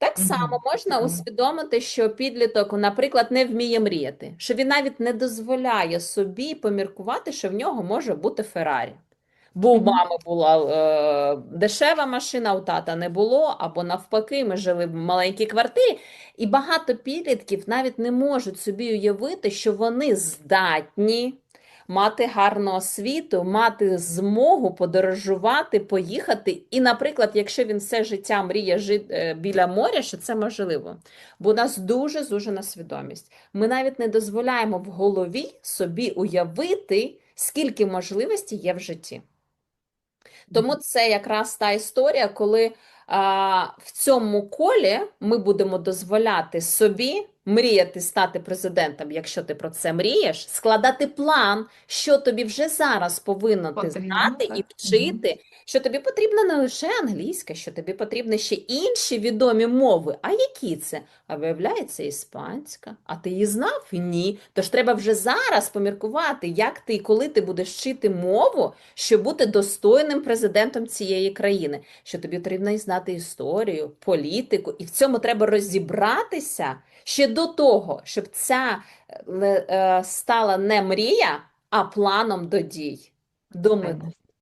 Так само можна усвідомити, що підліток, наприклад, не вміє мріяти, що він навіть не дозволяє собі поміркувати, що в нього може бути Феррарі. Бо у мами була е, дешева машина, у тата не було, або навпаки, ми жили в маленькій квартирі. І багато підлітків навіть не можуть собі уявити, що вони здатні мати гарну освіту, мати змогу подорожувати, поїхати. І, наприклад, якщо він все життя мріє жити біля моря, що це можливо. Бо у нас дуже зужена свідомість. Ми навіть не дозволяємо в голові собі уявити, скільки можливостей є в житті. Тому це якраз та історія, коли а, в цьому колі ми будемо дозволяти собі мріяти стати президентом, якщо ти про це мрієш, складати план, що тобі вже зараз повинно ти знати і вчити, що тобі потрібна не лише англійська, що тобі потрібні ще інші відомі мови. А які це? А виявляється, іспанська. А ти її знав? Ні. Тож треба вже зараз поміркувати, як ти і коли ти будеш вчити мову, щоб бути достойним президентом цієї країни. Що тобі потрібно і знати історію, політику, і в цьому треба розібратися ще до того, щоб ця е, е, стала не мрія, а планом до дій. До мети.